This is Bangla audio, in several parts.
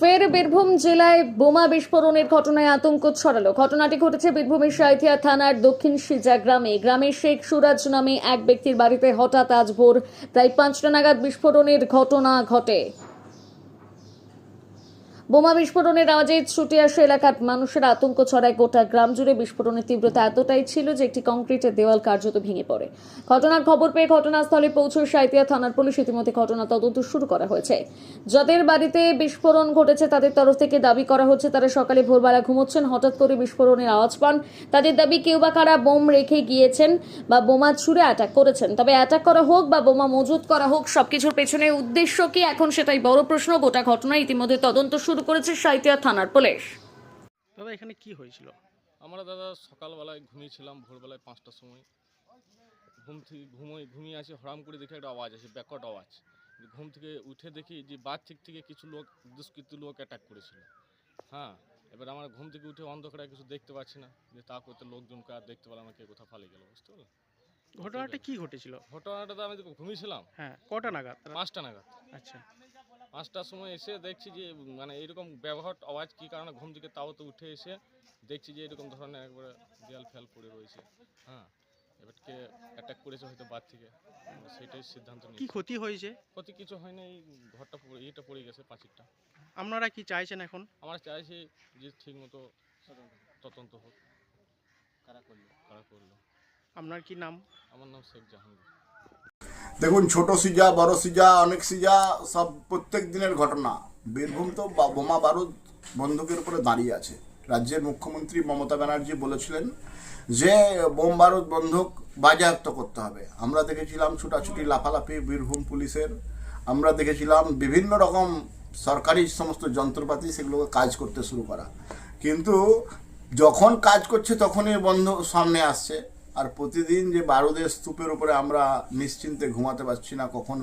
ফের বীরভূম জেলায় বোমা বিস্ফোরণের ঘটনায় আতঙ্ক ছড়ালো। ঘটনাটি ঘটেছে বীরভূমের সাঁথিয়া থানার দক্ষিণ সিজা গ্রামে। গ্রামে শেখ সুরাজ নামে এক ব্যক্তির বাড়িতে হঠাৎ আজ ভোর প্রায় পাঁচটা নাগাদ বিস্ফোরণের ঘটনা ঘটে। বোমা বিস্ফোরণের আওয়াজে ছুটে আসে এলাকার মানুষের আতঙ্ক ছড়ায় গোটা গ্রাম জুড়ে বিস্ফোরণের তীব্রতা এতটাই ছিল যে একটি কংক্রিটের দেওয়াল কার্যত ভেঙে পড়ে। ঘটনার খবর পেয়ে ঘটনাস্থলে পৌঁছে সাঁইতিয়া থানার পুলিশ ইতিমধ্যে ঘটনা তদন্ত শুরু করা হয়েছে। যাদের বাড়িতে বিস্ফোরণ ঘটেছে তাদের তরফ থেকে দাবি করা হচ্ছে তারা সকালে ভোরবেলা ঘুমোচ্ছেন, হঠাৎ করে বিস্ফোরণের আওয়াজ পান। তাদের দাবি, কেউ বা কারা বোম রেখে গিয়েছেন বা বোমা ছুড়ে অ্যাটাক করেছেন? তবে অ্যাটাক করা হোক বা বোমা মজুত করা হোক, সবকিছুর পেছনে উদ্দেশ্য কি? এখন সেটাই বড় প্রশ্ন। গোটা ঘটনা ইতিমধ্যে তদন্ত শুরু করেছে সাঁইতিয়া থানার পুলিশ। দাদা এখানে কি হয়েছিল? আমরা দাদা সকালবেলায় ঘুমিয়েছিলাম ভোরবেলায় পাঁচটার সময়। ঘুম থেকে ঘুমোই ঘুমিয়ে আছি হরাম করে দেখে একটা আওয়াজ আছে ব্যাকট আওয়াজ। ঘুম থেকে উঠে দেখি যে বাদ থেকে থেকে কিছু লোক দুষ্কৃতী লোক অ্যাটাক করেছিল। হ্যাঁ এবার আমার ঘুম থেকে উঠে অন্ধকারে কিছু দেখতে পাচ্ছি না। যে তা করতে লোকজনকে আর দেখতে পেলাম না কে কোথাও পালিয়ে গেল বুঝতে পারলেন? ঘটনাটা কি ঘটেছিল? ঘটনাটা তো আমি তো ঘুমিয়েছিলাম। হ্যাঁ কটা নাগাদ? পাঁচটা নাগাদ। আচ্ছা। পাঁচটার সময় এসে দেখছি যে মানে এরকম ব্যবহার আওয়াজ কী কারণে ঘুম থেকে তাও তো উঠে এসে দেখছি যে এরকম ধরনের একবারে দেয়াল ফেল পড়ে রয়েছে। হ্যাঁ এবার কে অ্যাটাক করেছে হয়তো বাদ থেকে। সেটাই সিদ্ধান্ত কি নিই ক্ষতি হয়েছে? ক্ষতি কিছু হয় না এই ঘরটা পড়ে ইয়েটা পড়ে গেছে পাঁচিরটা আপনারা কি চাইছেন এখন? আমরা চাইছি যে ঠিক মতো তদন্ত হোক। কারা করল? কারা করল? আপনার কি নাম? আমার নাম শেখ জাহাঙ্গীর। দেখুন, ছোট সিজা, বড় সিজা, অনেক সিজা, সব প্রত্যেক দিনের ঘটনা। বীরভূম তো বোমা বারুদ বন্দুকের উপরে দাঁড়িয়ে আছে। রাজ্যের মুখ্যমন্ত্রী মমতা ব্যানার্জি বলেছিলেন যে, বোম বারুদ বন্দুক বাজেয়াপ্ত করতে হবে। আমরা দেখেছিলাম ছুটাছুটি, লাফালাফি বীরভূম পুলিশের। আমরা দেখেছিলাম বিভিন্ন রকম সরকারি সমস্ত যন্ত্রপাতি সেগুলোকে কাজ করতে শুরু করা। কিন্তু যখন কাজ করছে, তখনই বন্ধ সামনে আসছে। আর প্রতিদিন যে বারুদের স্তূপের উপরে আমরা নিশ্চিন্তে ঘুমাতে পারছি না, কখন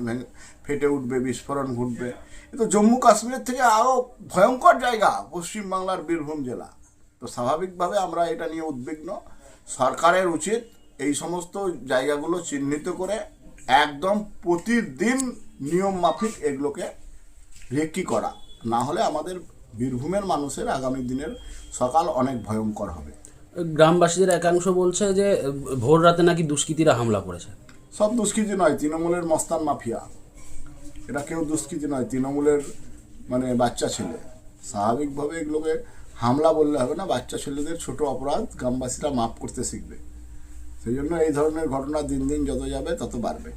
ফেটে উঠবে, বিস্ফোরণ ঘটবে, এ তো জম্মু কাশ্মীরের থেকে আরও ভয়ঙ্কর জায়গা, পশ্চিমবাংলার বীরভূম জেলা। তো স্বাভাবিকভাবে আমরা এটা নিয়ে উদ্বিগ্ন। সরকারের উচিত এই সমস্ত জায়গাগুলো চিহ্নিত করে একদম প্রতিদিন নিয়ম মাফিক এগুলোকে রেকি করা। না হলে আমাদের বীরভূমের মানুষের আগামী দিনের সকাল অনেক ভয়ঙ্কর হবে। গ্রামবাসীদের একাংশ বলছে যে, ভোর রাতে নাকি দুষ্কৃতীরা হামলা করেছে। সব দুষ্কৃতি নয়, তৃণমূলের মস্তান মাফিয়া। এটা কেউ দুষ্কৃতি নয়, তৃণমূলের মানে বাচ্চা ছেলে। স্বাভাবিকভাবে এগুলোকে হামলা বললে হবে না, বাচ্চা ছেলেদের ছোট অপরাধ গ্রামবাসীরা মাফ করতে শিখবে। সেই জন্য এই ধরনের ঘটনা দিন দিন যত যাবে, তত বাড়বে।